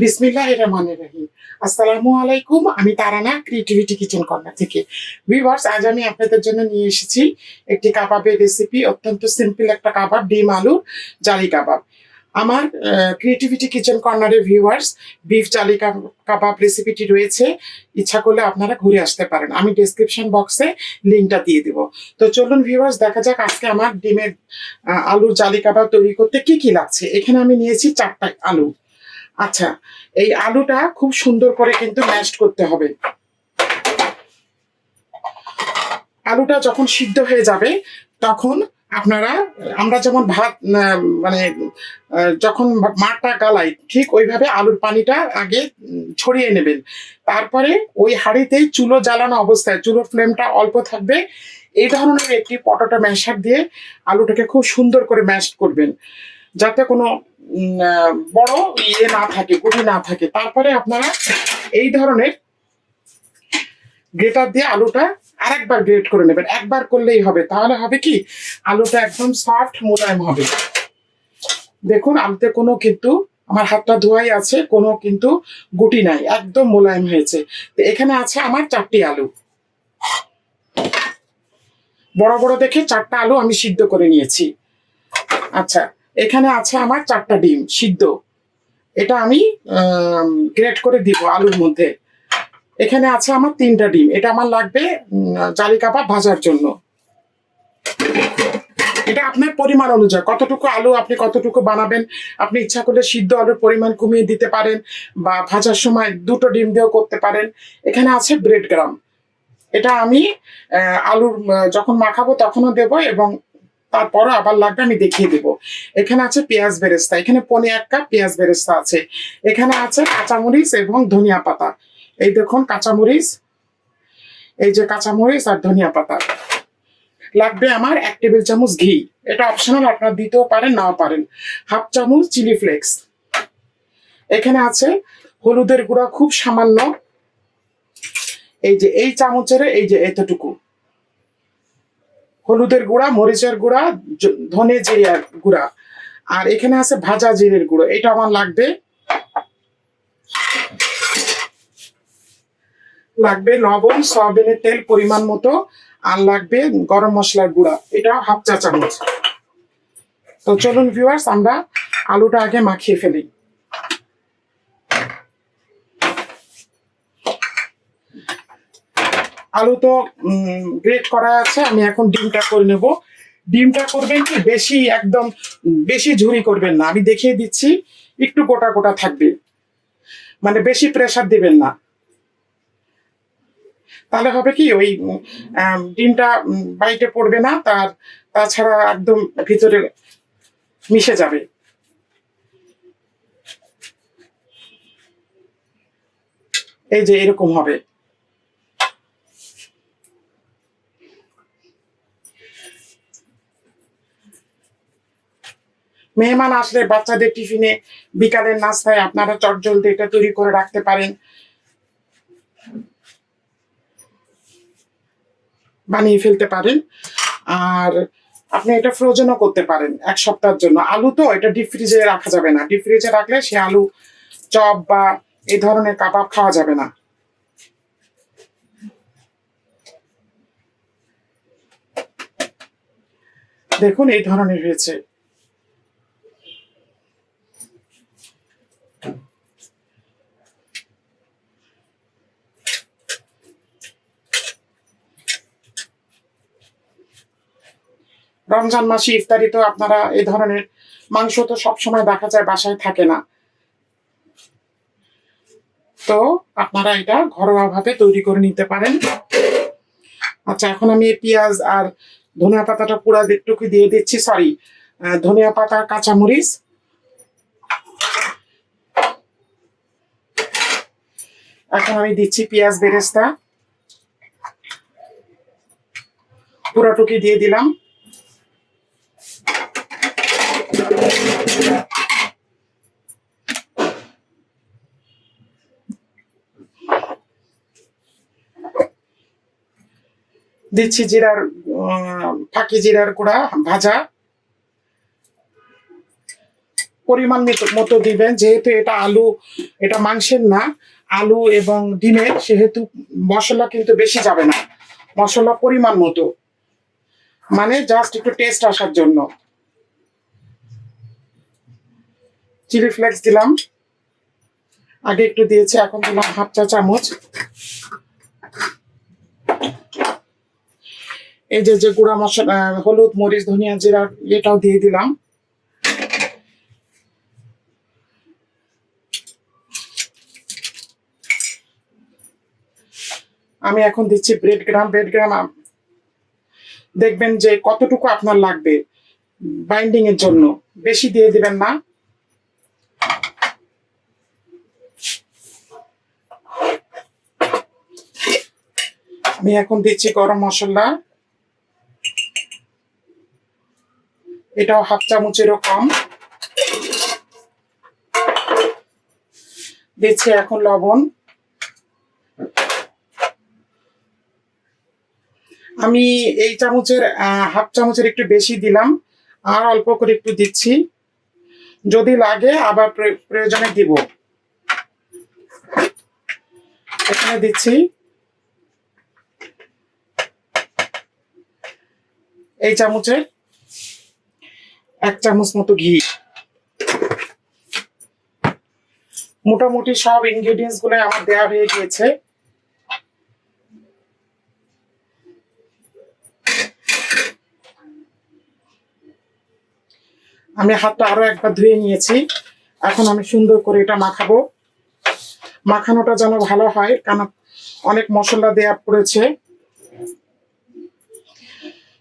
বিসমিল্লাহ রহমান রহিম। আসসালামু আলাইকুম আমি তারানা ক্রিয়েটিভিটি কিচেন কর্নার থেকে। ভিউয়ার্স আজ আমি আপনাদের জন্য নিয়ে এসেছি একটি কাবাবের রেসিপি অত্যন্ত সিম্পল একটা কাবাব, ডিম আলুর জালি কাবাব। আমার ক্রিয়েটিভিটি কিচেন কর্নারের ভিউয়ার্স বিফ কাব- কাবাব রেসিপিটি রয়েছে। ইচ্ছা করলে আপনারা ঘুরে আসতে পারেন। আমি ডেসক্রিপশন বক্সে লিঙ্কটা দিয়ে দিব। তো চলুন ভিউয়ার্স দেখা যাক আজকে আমার ডিমের আলুর জালি কাবাব তৈরি করতে কি কি লাগছে। এখানে আমি নিয়েছি চারটা আলু। আচ্ছা এই আলুটা খুব সুন্দর করে কিন্তু ম্যাশড করতে হবে। আলুটা যখন সিদ্ধ হয়ে যাবে, তখন আপনারা, আমরা যেমন ভাত মানে যখন মাঠটা গালাই, ঠিক ওইভাবে আলুর পানিটা আগে ছড়িয়ে নেবেন। তারপরে ওই হাঁড়িতেই চুলো জ্বালানো অবস্থায়, চুলোর ফ্লেমটা অল্প থাকবে, এই ধরনের একটি পটোটা ম্যাশার দিয়ে আলুটাকে খুব সুন্দর করে ম্যাশ করবেন। যাতে কোনো বড় ইয়ে না থাকে, গুটি না থাকে। তারপরে আপনারা এই ধরনের গ্রেটার দিয়ে আলুটা আরেকবার গ্রেট করে নেবেন। একবার করলেই হবে। তাহলে হবে কি? আলুটা একদম সফট মোলায়েম হবে। দেখুন, আলুতে কোনো কিন্তু, আমার হাতটা ধোয়াই আছে, কোনো কিন্তু গুটি নাই, একদম মোলায়েম হয়েছে। তো এখানে আছে আমার চারটি আলু। বড় বড় দেখে চারটা আলু আমি সিদ্ধ করে নিয়েছি। আচ্ছা এখানে আছে আমার চারটা ডিম সিদ্ধ। এটা আমি গ্রেট করে দিব আলুর মধ্যে। এখানে আছে আমার তিনটা ডিম। এটা আমার লাগবে জালি কাবাব ভাজার জন্য। এটা আপনার পরিমাণ অনুযায়ী, কতটুকু আলু আপনি কতটুকু বানাবেন, আপনি ইচ্ছা করলে সিদ্ধ আলুর পরিমাণ কমিয়ে দিতে পারেন বা ভাজার সময় দুটো ডিম দিয়েও করতে পারেন। এখানে আছে ব্রেড গ্রাম এটা আমি আলুর যখন মাখাবো তখনও দেব এবং তারপরও আবার লাগবে, আমি দেখিয়ে দেব। এখানে আছে পেঁয়াজ বেরেস্তা, এখানে পনে এক কাপ পেঁয়াজ বেরেস্তা আছে। এখানে আছে কাঁচামরিচ এবং ধনিয়া পাতা। এই দেখুন কাঁচামরিচ, এই যে কাঁচামরিচ আর ধনিয়া পাতা। লাগবে আমার এক টেবিল চামচ ঘি। এটা অপশনাল আপনারা দিতেও পারেন, নাও পারেন। হাফ চামচ চিলি ফ্লেক্স। এখানে আছে হলুদের গুঁড়া, খুব সামান্য। এই যে, এই চামচের এই যে, এতটুকু। হলুদের গুঁড়া, মরিচের গুঁড়া ধনে জিরার গুঁড়া। আর এখানে আছে ভাজা জিরের গুঁড়ো। এটা আমার লাগবে। লাগবে লবণ সয়াবিনের তেল পরিমাণ মতো, আর লাগবে গরম মশলার গুঁড়া। এটা হাফ চা চামচ। তো চলুন ভিউয়ার্স আমরা আলুটা আগে মাখিয়ে ফেলি। আলু তো গ্রেট করা আছে, আমি এখন ডিমটা করে নেব। ডিমটা করবেন কি, বেশি একদম, বেশি ঝুরি করবেন না। আমি দেখিয়ে দিচ্ছি, একটু গোটা গোটা থাকবে। মানে বেশি প্রেশার দিবেন না। তাহলে হবে কি, ওই ডিমটা বাইটে পড়বে না, তার, তাছাড়া একদম ভিতরে মিশে যাবে। এই যে এরকম হবে। মেহমান আসলে বাচ্চাদের টিফিনে বিকালের নাস্তায় আপনারা চটজলদি এটা তৈরি করে রাখতে পারেন। বানিয়ে ফেলতে পারেন। আর আপনি এটা ফ্রোজেনও করতে পারেন এক সপ্তাহের জন্য। আলু তো এটা ডিপ ফ্রিজে রাখা যাবে না। ডিপ ফ্রিজে রাখলে সে আলু, চপ বা এই ধরনের কাবাব খাওয়া যাবে না। দেখুন, এই ধরনের হয়েছে। রমজান মাসে ইফতারি তো আপনারা এই ধরনের মাংস তো সবসময় দেখা যায়, বাসায় থাকে না। তো আপনারা এটা ঘরোয়াভাবে তৈরি করে নিতে পারেন। আচ্ছা এখন আমি পেঁয়াজ আর ধনিয়া পাতাটা পুরা একটুকু দিয়ে দিচ্ছি সরি ধনিয়া পাতা, কাঁচামরিচ। এখন আমি দিচ্ছি পেঁয়াজ বেরেস্তা। পুরাটুকি দিয়ে দিলাম। দিচ্ছি জিরার ফাঁকি জিরার গুঁড়া, ভাজা। পরিমাণ মতো- দিবেন, যেহেতু এটা আলু, এটা মাংসের না, আলু এবং ডিমের, সেহেতু মশলা কিন্তু বেশি যাবে না। মশলা পরিমাণ মতো। মানে জাস্ট একটু টেস্ট আসার জন্য। চিলি ফ্লেক্স দিলাম। আগে একটু দিয়েছি, এখন দিলাম হাফ চা চামচ। এই যে যে গুঁড়া মশলা, হলুদ, মরিচ, ধনিয়া জিরা, এটাও দিয়ে দিলাম। আমি এখন দিচ্ছি ব্রেড গ্রাম ব্রেড গ্রাম দেখবেন যে কতটুকু আপনার লাগবে বাইন্ডিং এর জন্য। বেশি দিয়ে দিবেন না। আমি এখন দিচ্ছি গরম মশলা। এটাও হাফ চামচেরও কম। দিচ্ছি এখন লবণ। আমি এই চামচের হাফ চামচের একটু বেশি দিলাম। আর অল্প করে একটু দিচ্ছি। যদি লাগে আবার প্রয়োজনে দিব। এখানে দিচ্ছি। এই চামচের এক চামচ মতো ঘি। মোটামুটি সব ইনগ্রেডিয়েন্টসগুলো আমার দেওয়া হয়ে গিয়েছে। আমি হাতটা আরও একবার ধুয়ে নিয়েছি। এখন আমি সুন্দর করে এটা মাখাবো। মাখানোটা যেন ভালো হয়, কারণ অনেক মশলা দেয়া পড়েছে।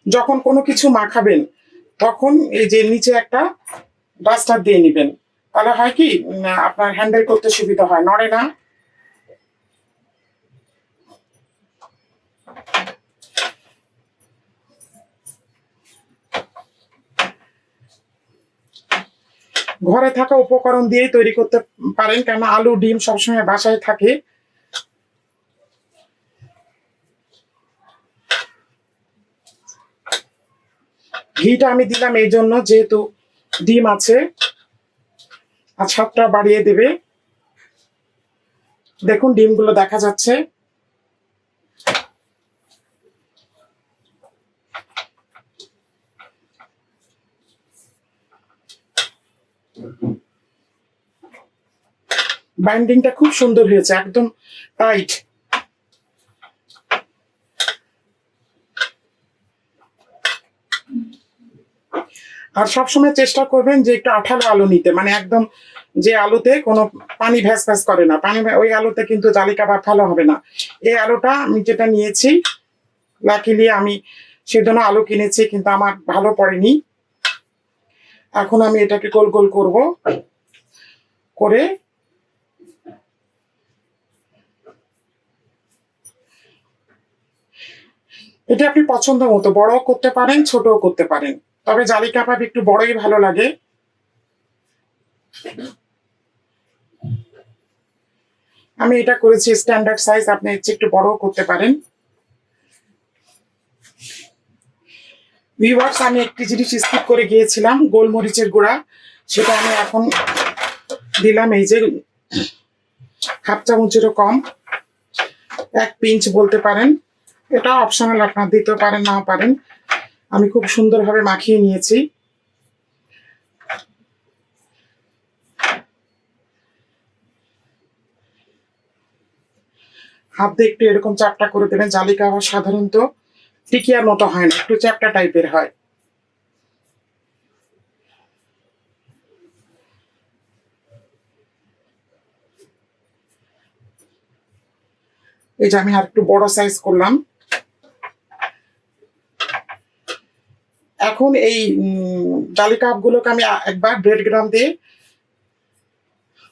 যখন কোনো কিছু মাখাবেন, তখন এই যে নিচে একটা ডাস্টার দিয়ে নেবেন। তাহলে হয় কি আপনার হ্যান্ডেল করতে সুবিধা হয়, নড়ে না। ঘরে থাকা উপকরণ দিয়েই তৈরি করতে পারেন কেন আলু, ডিম সবসময় বাসায় থাকে। ঘিটা আমি দিলাম এই জন্য, যেহেতু ডিম আছে। আর স্বাদটা বাড়িয়ে দেবে। দেখুন, ডিমগুলো দেখা যাচ্ছে। বাইন্ডিংটা খুব সুন্দর হয়েছে, একদম টাইট আর সবসময় চেষ্টা করবেন যে একটু আঠালো আলু নিতে মানে একদম যে আলুতে কোনো পানি ভ্যাস ভ্যাস করে না, পানি ওই আলুতে কিন্তু জালি কাবাব ভালো হবে না। এই আলুটা আমি যেটা নিয়েছি লাকিলি আমি সেজন্য আলু কিনেছি, কিন্তু আমার ভালো পড়েনি। এখন আমি এটাকে গোল গোল করব, করে এটা আপনি পছন্দ মতো, বড়ও করতে পারেন, ছোটও করতে পারেন। তবে জালি কাবাব একটু বড়ই ভালো লাগে। আমি এটা করেছি স্ট্যান্ডার্ড সাইজ আপনি ইচ্ছে একটু বড়ও করতে পারেন। ভিউয়ার্স আমি একটি জিনিস স্কিপ করে গিয়েছিলাম, গোলমরিচের গুঁড়া। সেটা আমি এখন দিলাম, এই যে হাফ চামচেরও কম, এক পিঞ্চ বলতে পারেন। এটা অপশনাল আপনার দিতে পারেন না পারেন। আমি খুব সুন্দরভাবে মাখিয়ে নিয়েছি। হাত দিয়ে একটু এরকম চাপটা করে দেবেন, জালিকা কাবাব সাধারণত টিকিয়ার মতো হয় না, একটু চ্যাপটা টাইপের হয়। এই যে আমি আর একটু বড় সাইজ করলাম। এখন এই জালি কাপ আমি একবার ব্রেড গ্রাম দিয়ে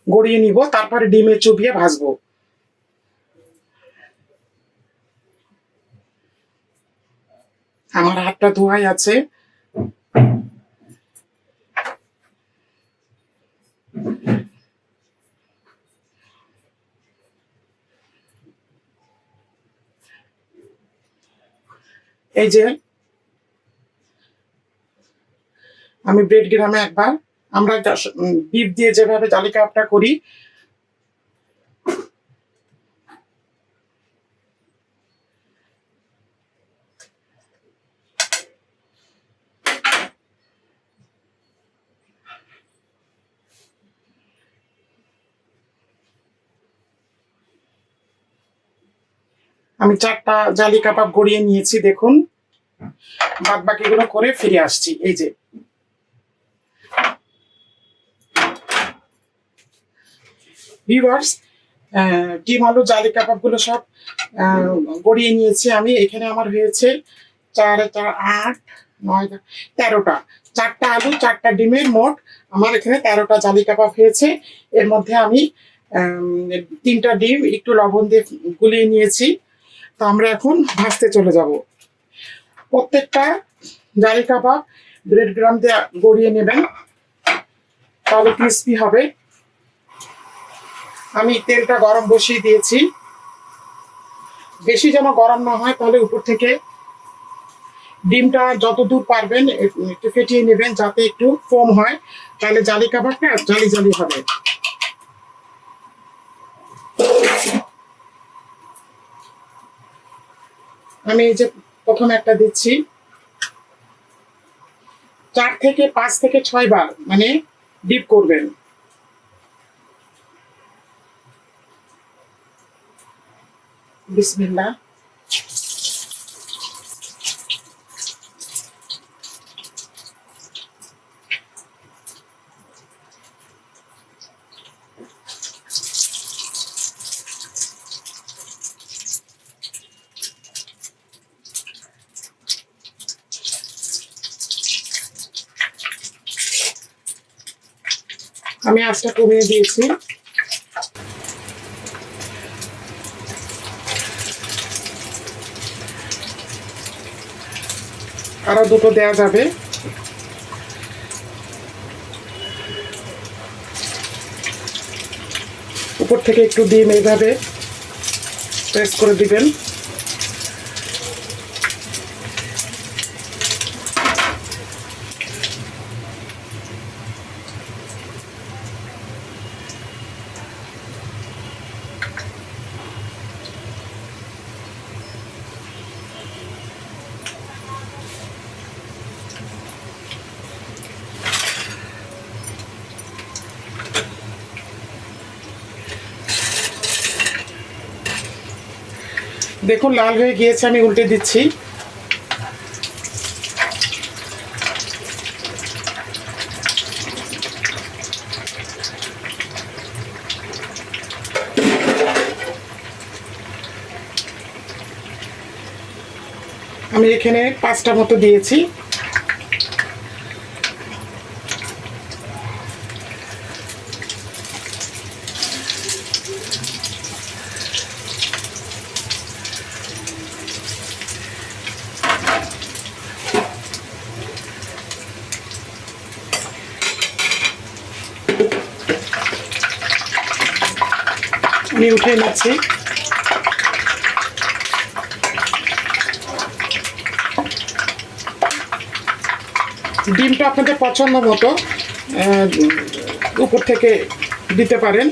গড়িয়ে নিব, তারপরে ডিমে চুবিয়ে ভাজবো। আমার হাতটা ধোয়াই আছে। এই যে আমি ব্রেড গ্রামে একবার, আমরা বিফ দিয়ে যেভাবে জালি কাবাবটা করি, আমি চারটা জালি কাবাব গড়িয়ে নিয়েছি, দেখুন। বাদ বাকিগুলো করে ফিরে আসছি, এই যে। ভিউয়ার্স ডিম আলু, জালি কাবাবগুলো সব গড়িয়ে নিয়েছি আমি। এখানে আমার হয়েছে চার চার, আট, নয় তেরোটা। চারটা আলু, চারটা ডিমের মোট আমার এখানে তেরোটা জালি, কাবাব হয়েছে। এর মধ্যে আমি তিনটা ডিম, একটু লবণ দিয়ে গুলিয়ে নিয়েছি। তো আমরা এখন ভাজতে চলে যাব। প্রত্যেকটা জালি, কাবাব ব্রেড গ্রাম দিয়ে গড়িয়ে নেবেন। তাহলে ক্রিস্পি হবে। আমি তেলটা গরম বসিয়ে দিয়েছি। বেশি যেন গরম না হয়, তাহলে উপর থেকে ডিমটা যত দূর পারবেন একটু ফেটিয়ে নেবেন যাতে একটু ফোম হয়। তাহলে জালি কাবাবটা জালি জালি হবে। আমি এই যে প্রথম একটা দিচ্ছি। চার থেকে পাঁচ থেকে ছয় বার মানে ডিপ করবেন। বিসমিল্লাহ আমি আঁচটা কমিয়ে দিয়েছি আরও দুটো দেয়া যাবে। উপর থেকে একটু ডিম এইভাবে প্রেস করে দিবেন। দেখুন লাল হয়ে গিয়েছে আমি উল্টে দিচ্ছি। আমি এখানে পাঁচটা মতো দিয়েছি। আমি উঠে নিচ্ছি ডিমটা আপনাদের পছন্দ মতো উপর থেকে দিতে পারেন।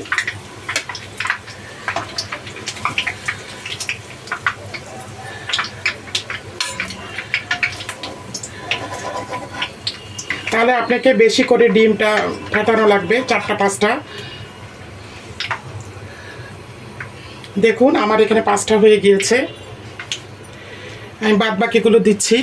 তাহলে আপনাকে বেশি করে ডিমটা ফাটানো লাগবে, চারটা, পাঁচটা। দেখুন আমার এখানে পাঁচটা হয়ে গিয়েছে। আমি বাদ বাকিগুলো দিচ্ছি।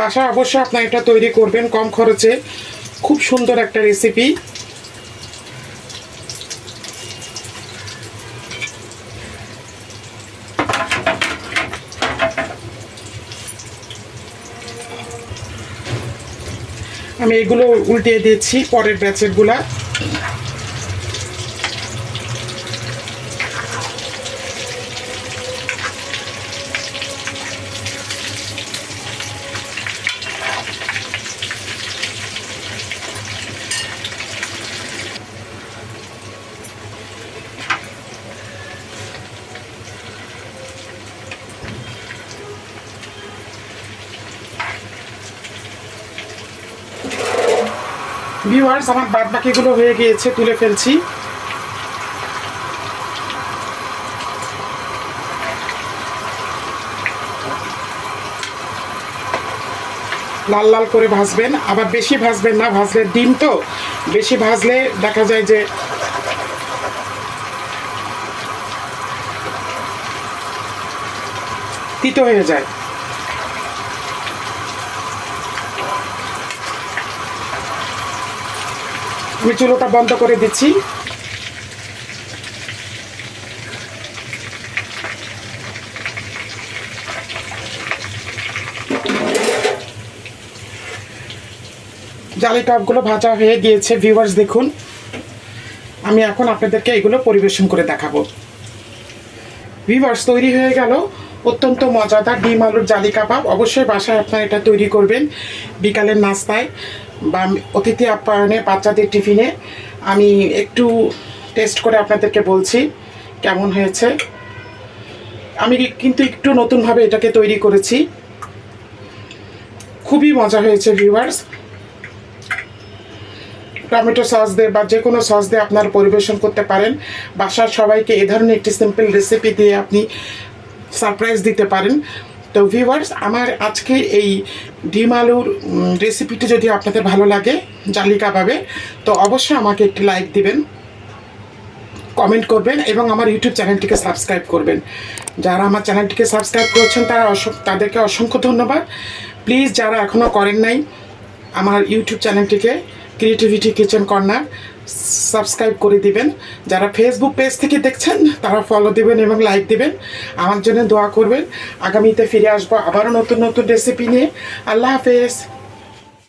বাসায় অবশ্যই আপনার এটা তৈরি করবেন কম খরচে। খুব সুন্দর একটা রেসিপি আমি এগুলো উল্টিয়ে দিয়েছি পরের ব্যাচেরগুলা ভিউয়ার্স আমার বাদ বাকিগুলো হয়ে গিয়েছে, তুলে ফেলছি। লাল লাল করে ভাজবেন, আবার বেশি ভাজবেন না, ভাজলে ডিম তো, বেশি ভাজলে দেখা যায় যে তিতো হয়ে যায়। আমি চুলোটা বন্ধ করে দিচ্ছি। জালি টপগুলো ভাজা হয়ে গিয়েছে ভিউয়ার্স দেখুন। আমি এখন আপনাদেরকে এগুলো পরিবেশন করে দেখাবো। ভিভার্স তৈরি হয়ে গেল অত্যন্ত মজাদার ডিম আলুর জালি কাবাব। অবশ্যই বাসায় আপনারা এটা তৈরি করবেন। বিকালের নাস্তায়। বা অতিথি আপ্যায়নে বাচ্চাদের টিফিনে আমি একটু টেস্ট করে আপনাদেরকে বলছি কেমন হয়েছে। আমি কিন্তু একটু নতুনভাবে এটাকে তৈরি করেছি। খুবই মজা হয়েছে ভিউয়ার্স টমেটো সস দিয়ে বা যে কোনো সস দিয়ে আপনারা পরিবেশন করতে পারেন। বাসার সবাইকে এ ধরনের একটি সিম্পল রেসিপি দিয়ে আপনি সারপ্রাইজ দিতে পারেন। তো ভিউয়ার্স আমার আজকে এই ডিম আলুর রেসিপিটি যদি আপনাদের ভালো লাগে, জালি কাবাবে, তো অবশ্যই আমাকে একটি লাইক দিবেন কমেন্ট করবেন এবং আমার ইউটিউব চ্যানেলটিকে সাবস্ক্রাইব করবেন। যারা আমার চ্যানেলটিকে সাবস্ক্রাইব করেছেন, তারা তাদেরকে অসংখ্য ধন্যবাদ। প্লিজ যারা এখনও করেন নাই, আমার ইউটিউব চ্যানেলটিকে ক্রিয়েটিভিটি কিচেন কর্নার সাবস্ক্রাইব করে দিবেন। যারা ফেসবুক পেজ থেকে দেখছেন, তারা ফলো দিবেন এবং লাইক দিবেন। আমার জন্য দোয়া করবেন। আগামীতে ফিরে আসব আবারও নতুন নতুন রেসিপি নিয়ে। আল্লাহ হাফেজ।